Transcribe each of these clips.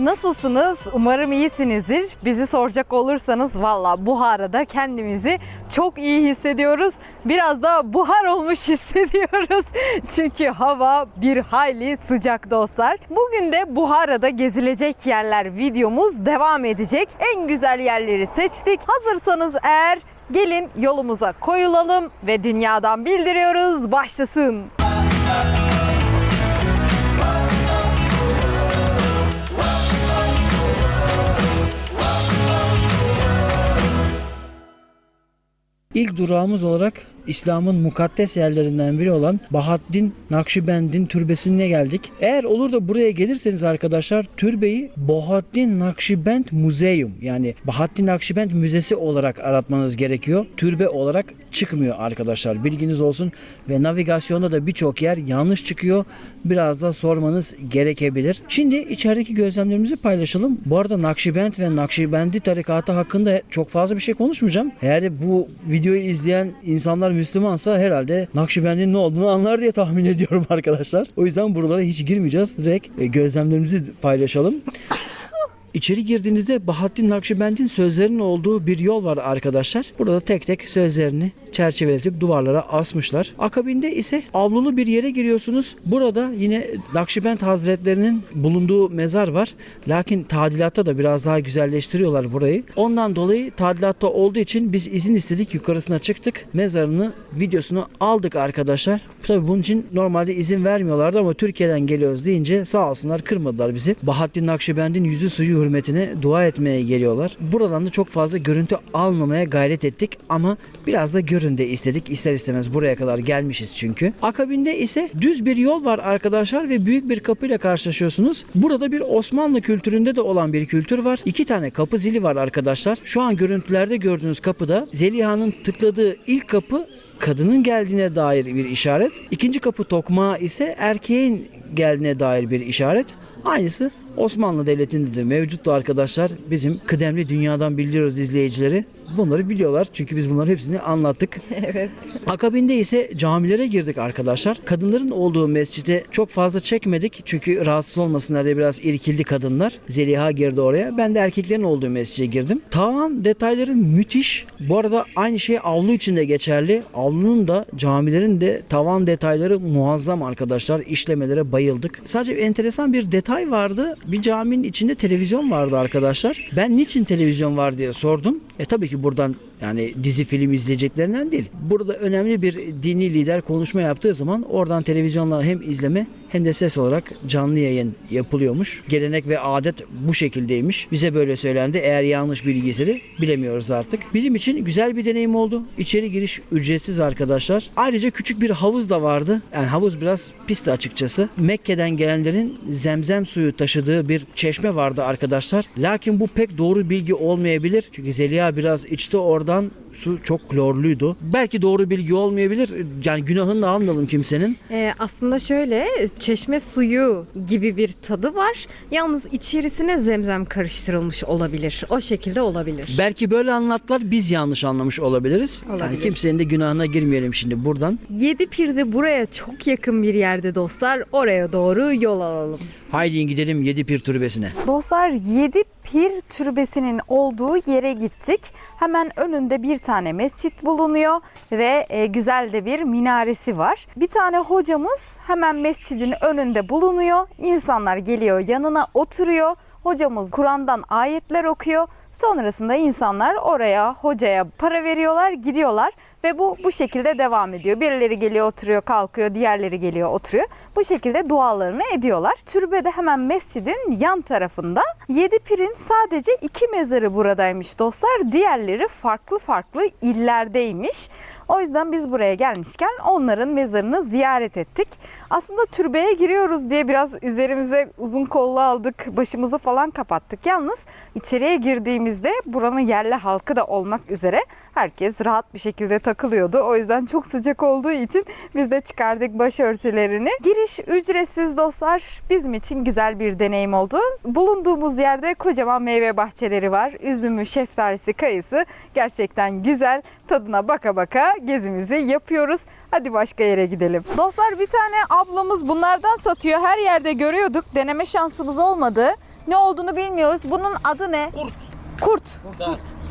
Nasılsınız? Umarım iyisinizdir. Bizi soracak olursanız valla Buhara'da kendimizi çok iyi hissediyoruz. Biraz da buhar olmuş hissediyoruz. Çünkü hava bir hayli sıcak dostlar. Bugün de Buhara'da gezilecek yerler videomuz devam edecek. En güzel yerleri seçtik. Hazırsanız eğer gelin yolumuza koyulalım ve dünyadan bildiriyoruz. Başlasın. İlk durağımız olarak İslam'ın mukaddes yerlerinden biri olan Bahaddin Nakşibend'in türbesine geldik. Eğer olur da buraya gelirseniz arkadaşlar türbeyi Bahaddin Nakşibend Museum yani Bahaddin Nakşibend Müzesi olarak aratmanız gerekiyor. Türbe olarak çıkmıyor arkadaşlar bilginiz olsun ve navigasyonda da birçok yer yanlış çıkıyor. Biraz da sormanız gerekebilir. Şimdi içerideki gözlemlerimizi paylaşalım. Bu arada Nakşibend ve Nakşibendi tarikatı hakkında çok fazla bir şey konuşmayacağım. Eğer bu videoyu izleyen insanlar Müslümansa herhalde Nakşibend'in ne olduğunu anlar diye tahmin ediyorum arkadaşlar. O yüzden buralara hiç girmeyeceğiz. Direkt e, gözlemlerimizi paylaşalım. İçeri girdiğinizde Bahattin Nakşibend'in sözlerinin olduğu bir yol var arkadaşlar. Burada tek tek sözlerini çerçeveletip duvarlara asmışlar. Akabinde ise avlulu bir yere giriyorsunuz. Burada yine Nakşibend Hazretlerinin bulunduğu mezar var. Lakin tadilatta da biraz daha güzelleştiriyorlar burayı. Ondan dolayı tadilatta olduğu için biz izin istedik. Yukarısına çıktık. Mezarını, videosunu aldık arkadaşlar. Tabii bunun için normalde izin vermiyorlardı ama Türkiye'den geliyoruz deyince sağ olsunlar kırmadılar bizi. Bahattin Nakşibend'in yüzü suyu hürmetine dua etmeye geliyorlar. Buradan da çok fazla görüntü almamaya gayret ettik ama biraz da görün de istedik. İster istemez buraya kadar gelmişiz çünkü. Akabinde ise düz bir yol var arkadaşlar ve büyük bir kapıyla karşılaşıyorsunuz. Burada bir Osmanlı kültüründe de olan bir kültür var. İki tane kapı zili var arkadaşlar. Şu an görüntülerde gördüğünüz kapıda Zeliha'nın tıkladığı ilk kapı kadının geldiğine dair bir işaret. İkinci kapı tokmağı ise erkeğin geldiğine dair bir işaret. Aynısı Osmanlı Devleti'nde de mevcuttu arkadaşlar. Bizim kıdemli dünyadan bildiriyoruz izleyicileri. Bunları biliyorlar çünkü biz bunların hepsini anlattık. Evet. Akabinde ise camilere girdik arkadaşlar. Kadınların olduğu mescide çok fazla çekmedik çünkü rahatsız olmasınlar diye biraz irkildi kadınlar. Zeliha girdi oraya. Ben de erkeklerin olduğu mescide girdim. Tavan detayları müthiş. Bu arada aynı şey avlu için de geçerli. Avlunun da camilerin de tavan detayları muazzam arkadaşlar. İşlemelere bayıldık. Sadece enteresan bir detay vardı. Bir caminin içinde televizyon vardı arkadaşlar. Ben niçin televizyon var diye sordum. E tabii ki buradan yani dizi film izleyeceklerinden değil. Burada önemli bir dini lider konuşma yaptığı zaman oradan televizyonla hem izleme hem de ses olarak canlı yayın yapılıyormuş. Gelenek ve adet bu şekildeymiş. Bize böyle söylendi. Eğer yanlış bilgiyse de bilemiyoruz artık. Bizim için güzel bir deneyim oldu. İçeri giriş ücretsiz arkadaşlar. Ayrıca küçük bir havuz da vardı. Yani havuz biraz pisti açıkçası. Mekke'den gelenlerin zemzem suyu taşıdığı bir çeşme vardı arkadaşlar. Lakin bu pek doğru bilgi olmayabilir. Çünkü Zeliha biraz içti oradan su çok klorluydu. Belki doğru bilgi olmayabilir. Yani günahını da almayalım kimsenin. Ee, aslında şöyle çeşme suyu gibi bir tadı var. Yalnız içerisine zemzem karıştırılmış olabilir. O şekilde olabilir. Belki böyle anlattılar biz yanlış anlamış olabiliriz. Yani Olabilir. kimsenin de günahına girmeyelim şimdi buradan. Yedi Pir'de buraya çok yakın bir yerde dostlar. Oraya doğru yol alalım. Haydi gidelim Yedi Pir Türbesi'ne. Dostlar Yedi Pir Türbesi'nin olduğu yere gittik. Hemen önünde bir tane mescit bulunuyor ve e, güzel de bir minaresi var. Bir tane hocamız hemen mescidin önünde bulunuyor. İnsanlar geliyor yanına oturuyor. Hocamız Kur'an'dan ayetler okuyor. Sonrasında insanlar oraya hocaya para veriyorlar, gidiyorlar ve bu bu şekilde devam ediyor. Birileri geliyor oturuyor, kalkıyor, diğerleri geliyor oturuyor. Bu şekilde dualarını ediyorlar. Türbede hemen mescidin yan tarafında Yedi Pir'in sadece iki mezarı buradaymış dostlar. Diğerleri farklı farklı illerdeymiş. O yüzden biz buraya gelmişken onların mezarını ziyaret ettik. Aslında türbeye giriyoruz diye biraz üzerimize uzun kollu aldık, başımızı falan kapattık. Yalnız içeriye girdiğimizde buranın yerli halkı da olmak üzere herkes rahat bir şekilde takılıyordu. O yüzden çok sıcak olduğu için biz de çıkardık başörtülerini. Giriş ücretsiz dostlar. Bizim için güzel bir deneyim oldu. Bulunduğumuz yerde kocaman meyve bahçeleri var. Üzümü, şeftalisi, kayısı gerçekten güzel. Tadına baka baka gezimizi yapıyoruz. Hadi başka yere gidelim. Dostlar bir tane ablamız bunlardan satıyor. Her yerde görüyorduk. Deneme şansımız olmadı. Ne olduğunu bilmiyoruz. Bunun adı ne? Kurt. Kurt.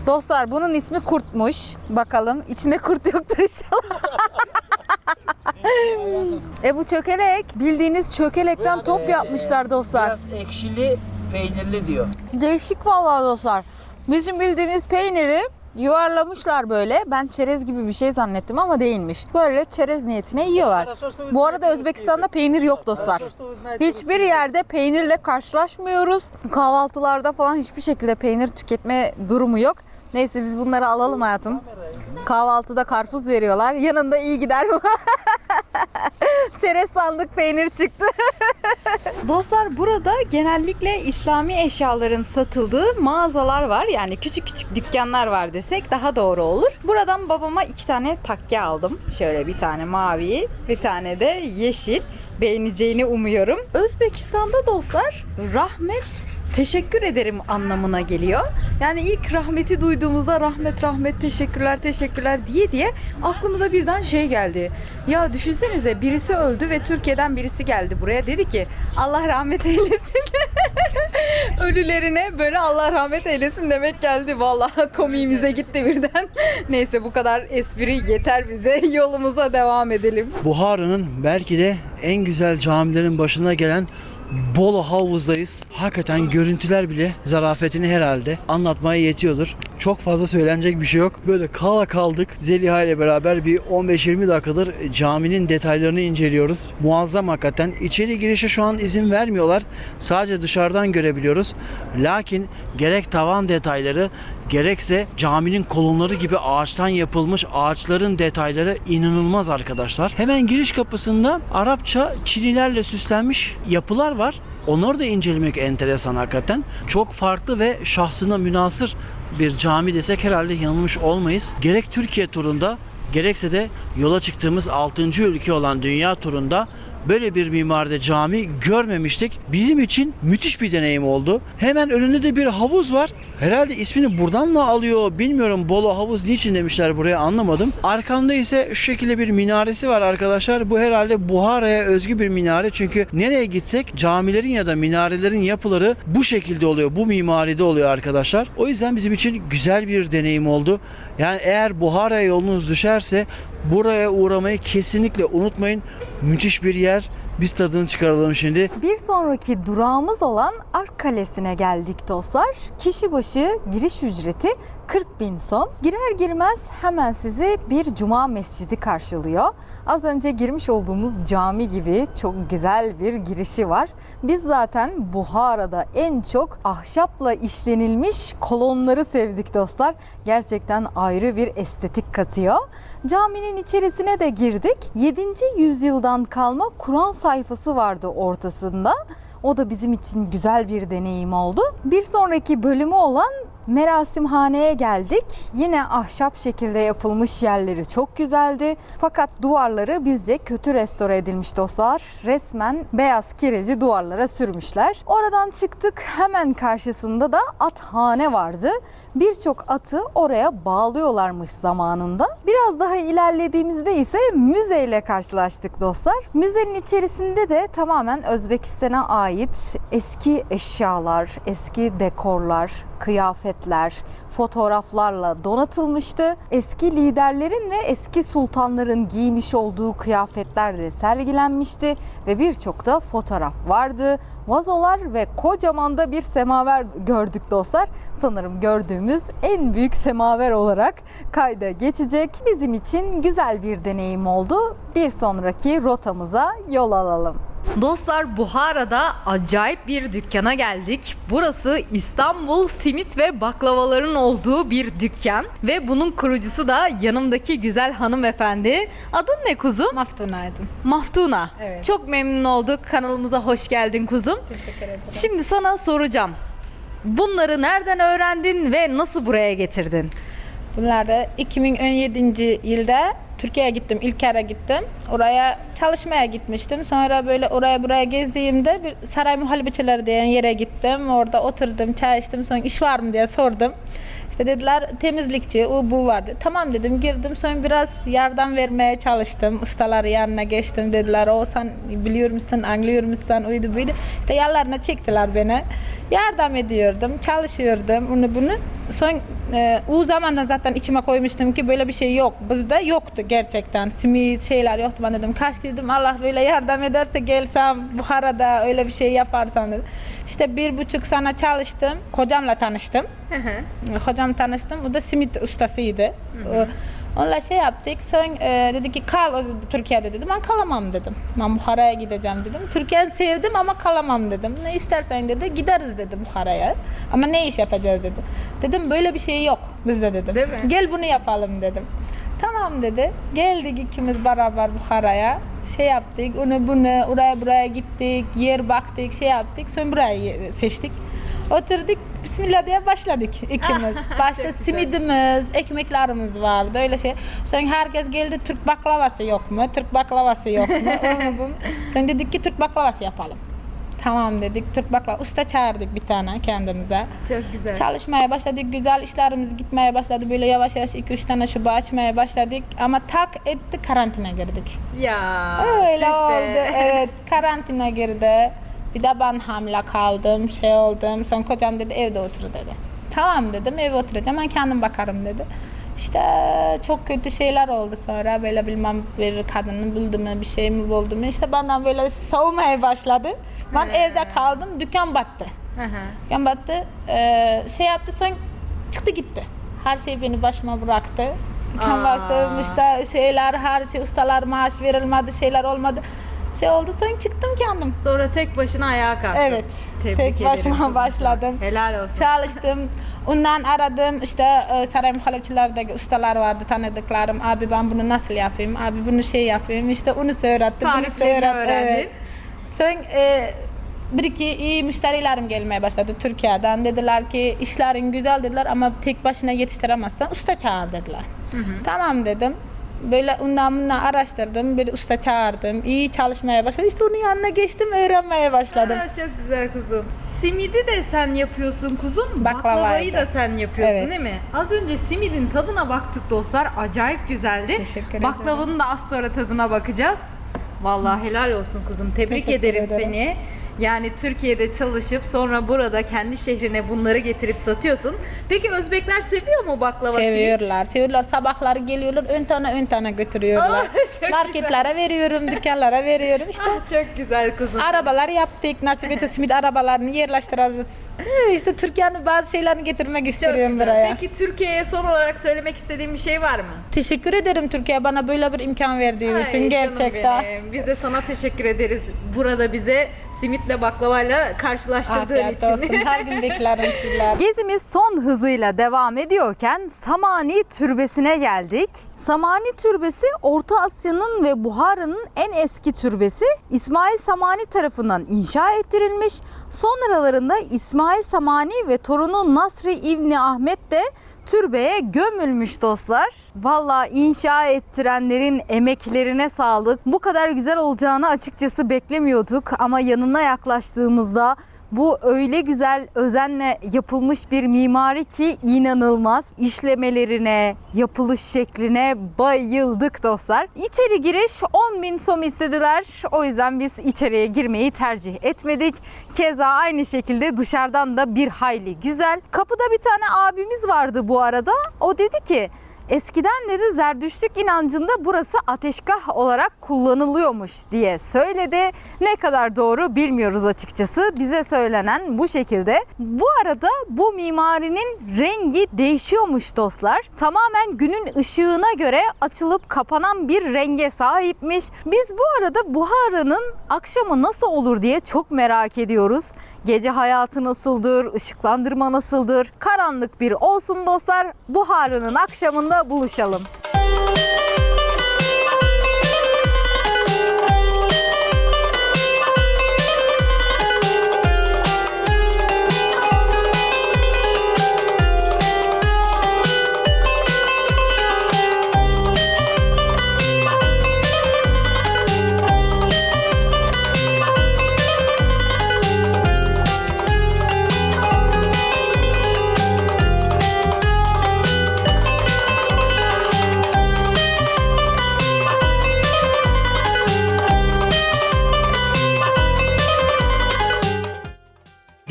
Dostlar bunun ismi kurtmuş. Bakalım içinde kurt yoktur inşallah. e bu çökelek bildiğiniz çökelekten top yapmışlar dostlar. Biraz ekşili, peynirli diyor. Değişik vallahi dostlar. Bizim bildiğimiz peyniri yuvarlamışlar böyle. Ben çerez gibi bir şey zannettim ama değilmiş. Böyle çerez niyetine yiyorlar. Bu arada Özbekistan'da peynir yok dostlar. Hiçbir yerde peynirle karşılaşmıyoruz. Kahvaltılarda falan hiçbir şekilde peynir tüketme durumu yok. Neyse biz bunları alalım hayatım. Kahvaltıda karpuz veriyorlar. Yanında iyi gider bu. Çerez sandık peynir çıktı. Dostlar burada genellikle İslami eşyaların satıldığı mağazalar var. Yani küçük küçük dükkanlar var desek daha doğru olur. Buradan babama iki tane takke aldım. Şöyle bir tane mavi, bir tane de yeşil. Beğeneceğini umuyorum. Özbekistan'da dostlar rahmet teşekkür ederim anlamına geliyor. Yani ilk rahmeti duyduğumuzda rahmet rahmet teşekkürler teşekkürler diye diye aklımıza birden şey geldi. Ya düşünsenize birisi öldü ve Türkiye'den birisi geldi buraya dedi ki Allah rahmet eylesin. Ölülerine böyle Allah rahmet eylesin demek geldi. Vallahi komiğimize gitti birden. Neyse bu kadar espri yeter bize. Yolumuza devam edelim. Buhara'nın belki de en güzel camilerin başına gelen Bolu Havuz'dayız. Hakikaten görüntüler bile zarafetini herhalde anlatmaya yetiyordur. Çok fazla söylenecek bir şey yok. Böyle kala kaldık. Zeliha ile beraber bir 15-20 dakikadır caminin detaylarını inceliyoruz. Muazzam hakikaten. İçeri girişe şu an izin vermiyorlar. Sadece dışarıdan görebiliyoruz. Lakin gerek tavan detayları gerekse caminin kolonları gibi ağaçtan yapılmış ağaçların detayları inanılmaz arkadaşlar. Hemen giriş kapısında Arapça çinilerle süslenmiş yapılar var. Onları da incelemek enteresan hakikaten. Çok farklı ve şahsına münasır bir cami desek herhalde yanılmış olmayız. Gerek Türkiye turunda gerekse de yola çıktığımız 6. ülke olan dünya turunda böyle bir mimaride cami görmemiştik. Bizim için müthiş bir deneyim oldu. Hemen önünde de bir havuz var. Herhalde ismini buradan mı alıyor bilmiyorum. Bolu havuz niçin demişler buraya anlamadım. Arkamda ise şu şekilde bir minaresi var arkadaşlar. Bu herhalde Buhara'ya özgü bir minare. Çünkü nereye gitsek camilerin ya da minarelerin yapıları bu şekilde oluyor. Bu mimaride oluyor arkadaşlar. O yüzden bizim için güzel bir deneyim oldu. Yani eğer Buhara'ya yolunuz düşerse buraya uğramayı kesinlikle unutmayın. Müthiş bir yer. Biz tadını çıkaralım şimdi. Bir sonraki durağımız olan Ark Kalesi'ne geldik dostlar. Kişi başı giriş ücreti 40 bin son. Girer girmez hemen sizi bir cuma mescidi karşılıyor. Az önce girmiş olduğumuz cami gibi çok güzel bir girişi var. Biz zaten Buhara'da en çok ahşapla işlenilmiş kolonları sevdik dostlar. Gerçekten ayrı bir estetik katıyor. Caminin içerisine de girdik. 7. yüzyıldan kalma Kur'an sayfası vardı ortasında. O da bizim için güzel bir deneyim oldu. Bir sonraki bölümü olan Merasimhaneye geldik. Yine ahşap şekilde yapılmış yerleri çok güzeldi. Fakat duvarları bizce kötü restore edilmiş dostlar. Resmen beyaz kireci duvarlara sürmüşler. Oradan çıktık. Hemen karşısında da athane vardı. Birçok atı oraya bağlıyorlarmış zamanında. Biraz daha ilerlediğimizde ise müzeyle karşılaştık dostlar. Müzenin içerisinde de tamamen Özbekistan'a ait eski eşyalar, eski dekorlar, kıyafetler, fotoğraflarla donatılmıştı. Eski liderlerin ve eski sultanların giymiş olduğu kıyafetler de sergilenmişti ve birçok da fotoğraf vardı. Vazolar ve kocaman da bir semaver gördük dostlar. Sanırım gördüğümüz en büyük semaver olarak kayda geçecek. Bizim için güzel bir deneyim oldu. Bir sonraki rotamıza yol alalım. Dostlar Buhara'da acayip bir dükkana geldik. Burası İstanbul simit ve baklavaların olduğu bir dükkan ve bunun kurucusu da yanımdaki güzel hanımefendi. Adın ne kuzum? Maftunaydım. Maftuna. Evet. Çok memnun olduk. Kanalımıza hoş geldin kuzum. Teşekkür ederim. Şimdi sana soracağım. Bunları nereden öğrendin ve nasıl buraya getirdin? Bunları 2017 yılda Türkiye'ye gittim. ilk kere gittim. Oraya çalışmaya gitmiştim. Sonra böyle oraya buraya gezdiğimde bir saray muhallebiçileri diyen yere gittim. Orada oturdum, çay içtim. Sonra iş var mı diye sordum. İşte dediler temizlikçi, o bu vardı. Tamam dedim girdim. Sonra biraz yardım vermeye çalıştım. Ustalar yanına geçtim. Dediler o sen biliyor musun, anlıyor musun, uydu buydu. İşte yanlarına çektiler beni. Yardım ediyordum, çalışıyordum onu bunu. Son e, o zamandan zaten içime koymuştum ki böyle bir şey yok. Bizde yoktu gerçekten. Simit şeyler yoktu. Ben dedim kaç dedim Allah böyle yardım ederse gelsem Buhara'da öyle bir şey yaparsam dedim. İşte bir buçuk sene çalıştım. Kocamla tanıştım. Hocam tanıştım. O da simit ustasıydı. O- Onunla şey yaptık. Sonra e, dedi ki kal Türkiye'de dedim. Ben kalamam dedim. Ben Buhara'ya gideceğim dedim. Türkiye'yi sevdim ama kalamam dedim. Ne istersen dedi gideriz dedi Buhara'ya. Ama ne iş yapacağız dedi. Dedim böyle bir şey yok bizde dedim. Gel bunu yapalım dedim. Tamam dedi. Geldik ikimiz beraber Bukhara'ya. Şey yaptık, onu bunu, oraya buraya gittik, yer baktık, şey yaptık. Sonra burayı seçtik. Oturduk, Bismillah diye başladık ikimiz. Başta simidimiz, ekmeklerimiz vardı, öyle şey. Sonra herkes geldi, Türk baklavası yok mu? Türk baklavası yok mu? Sonra dedik ki Türk baklavası yapalım. Tamam dedik, Türk baklava. Usta çağırdık bir tane kendimize. Çok güzel. Çalışmaya başladık. Güzel işlerimiz gitmeye başladı. Böyle yavaş yavaş 2-3 tane şube açmaya başladık. Ama tak etti karantina girdik. Ya. Öyle be. oldu. Evet karantina girdi. Bir de ben hamile kaldım. Şey oldum. Sonra kocam dedi evde otur dedi. Tamam dedim evde oturacağım. Ben kendim bakarım dedi. İşte çok kötü şeyler oldu sonra böyle bilmem bir kadını buldu mu bir şey mi buldu mu işte benden böyle soğumaya başladı. Ben evde kaldım dükkan battı. Hı hı. Dükkan battı. Ee, şey yaptı sen çıktı gitti. Her şey beni başıma bıraktı. Dükkan Aa. battı. işte şeyler her şey ustalar maaş verilmedi şeyler olmadı. Şey oldu sonra çıktım kendim. Sonra tek başına ayağa kalktın. Evet. Tebrik tek başıma kızım başladım. Helal olsun. Çalıştım. Ondan aradım. İşte e, saray muhalefetçilerdeki ustalar vardı tanıdıklarım. Abi ben bunu nasıl yapayım? Abi bunu şey yapayım. İşte onu öğrettim. bunu Tariflerini öğrettim. öğrendin. Evet. Sonra e, bir iki iyi müşterilerim gelmeye başladı Türkiye'den. Dediler ki işlerin güzel dediler ama tek başına yetiştiremezsen usta çağır dediler. Tamam dedim. Böyle ondan bundan araştırdım. Bir usta çağırdım. İyi çalışmaya başladı. İşte onun yanına geçtim, öğrenmeye başladım. Aa, çok güzel kuzum. Simidi de sen yapıyorsun kuzum. Baklavayı Baklavayı da. da sen yapıyorsun Evet. değil mi? Az önce simidin tadına baktık dostlar. Acayip güzeldi. Teşekkür ederim. Baklavanın da az sonra tadına bakacağız. Vallahi helal olsun kuzum. Tebrik Teşekkür ederim ederim. seni. Yani Türkiye'de çalışıp sonra burada kendi şehrine bunları getirip satıyorsun. Peki Özbekler seviyor mu baklava simit? Seviyorlar. Seviyorlar. Sabahları geliyorlar. Ön tane ön tane götürüyorlar. Aa, çok Marketlere veriyorum, dükkanlara veriyorum. İşte Ah, çok güzel kuzum. arabalar yaptık. Nasıl götür simit arabalarını yerleştiririz. Ee, İşte Türkiye'nin bazı şeylerini getirmek istiyorum güzel. buraya. Peki Türkiye'ye son olarak söylemek istediğin bir şey var mı? Teşekkür ederim Türkiye bana böyle bir imkan verdiği Ay, için gerçekten. benim. Biz de sana teşekkür ederiz. Burada bize simitle baklavayla karşılaştırdığın Afiyet için. olsun. Her gün beklerim sizler. Gezimiz son hızıyla devam ediyorken Samani Türbesi'ne geldik. Samani Türbesi Orta Asya'nın ve Buhara'nın en eski türbesi. İsmail Samani tarafından inşa ettirilmiş. Sonralarında İsmail Samani ve torunu Nasri İbni Ahmet de türbeye gömülmüş dostlar. Valla inşa ettirenlerin emeklerine sağlık. Bu kadar güzel olacağını açıkçası beklemiyorduk ama yanına yaklaştığımızda bu öyle güzel özenle yapılmış bir mimari ki inanılmaz. İşlemelerine, yapılış şekline bayıldık dostlar. İçeri giriş 10 bin som istediler. O yüzden biz içeriye girmeyi tercih etmedik. Keza aynı şekilde dışarıdan da bir hayli güzel. Kapıda bir tane abimiz vardı bu arada. O dedi ki Eskiden dedi Zerdüştlük inancında burası ateşgah olarak kullanılıyormuş diye söyledi. Ne kadar doğru bilmiyoruz açıkçası. Bize söylenen bu şekilde. Bu arada bu mimarinin rengi değişiyormuş dostlar. Tamamen günün ışığına göre açılıp kapanan bir renge sahipmiş. Biz bu arada Buhara'nın akşamı nasıl olur diye çok merak ediyoruz. Gece hayatı nasıldır? Işıklandırma nasıldır? Karanlık bir olsun dostlar. Buhara'nın akşamında buluşalım.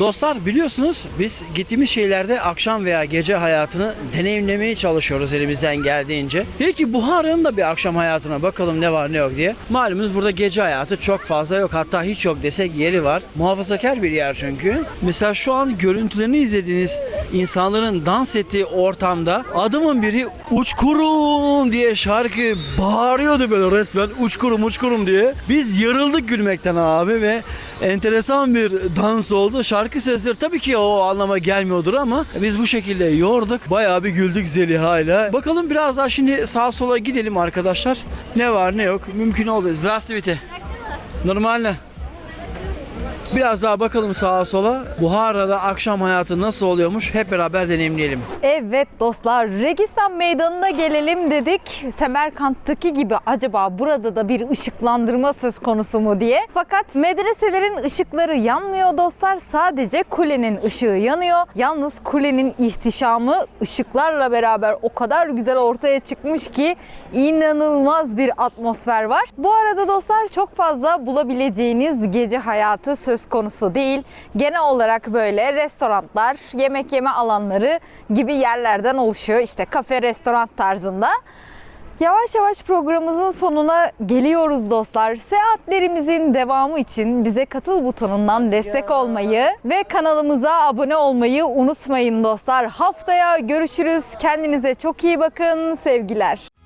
Dostlar biliyorsunuz biz gittiğimiz şeylerde akşam veya gece hayatını deneyimlemeye çalışıyoruz elimizden geldiğince. Peki Buhara'nın da bir akşam hayatına bakalım ne var ne yok diye. Malumunuz burada gece hayatı çok fazla yok hatta hiç yok desek yeri var. Muhafazakar bir yer çünkü. Mesela şu an görüntülerini izlediğiniz insanların dans ettiği ortamda adamın biri uçkurum diye şarkı bağırıyordu böyle resmen uçkurum uçkurum diye. Biz yarıldık gülmekten abi ve enteresan bir dans oldu. Şarkı sözleri tabii ki o anlama gelmiyordur ama biz bu şekilde yorduk. Bayağı bir güldük Zeliha'yla. Bakalım biraz daha şimdi sağa sola gidelim arkadaşlar. Ne var ne yok. Mümkün oldu. Здравствуйте. Нормально. Biraz daha bakalım sağa sola. Buhara'da akşam hayatı nasıl oluyormuş hep beraber deneyimleyelim. Evet dostlar Registan Meydanı'na gelelim dedik. Semerkant'taki gibi acaba burada da bir ışıklandırma söz konusu mu diye. Fakat medreselerin ışıkları yanmıyor dostlar. Sadece kulenin ışığı yanıyor. Yalnız kulenin ihtişamı ışıklarla beraber o kadar güzel ortaya çıkmış ki inanılmaz bir atmosfer var. Bu arada dostlar çok fazla bulabileceğiniz gece hayatı söz konusu değil. Genel olarak böyle restoranlar, yemek yeme alanları gibi yerlerden oluşuyor. İşte kafe, restoran tarzında. Yavaş yavaş programımızın sonuna geliyoruz dostlar. Seyahatlerimizin devamı için bize katıl butonundan destek olmayı ve kanalımıza abone olmayı unutmayın dostlar. Haftaya görüşürüz. Kendinize çok iyi bakın. Sevgiler.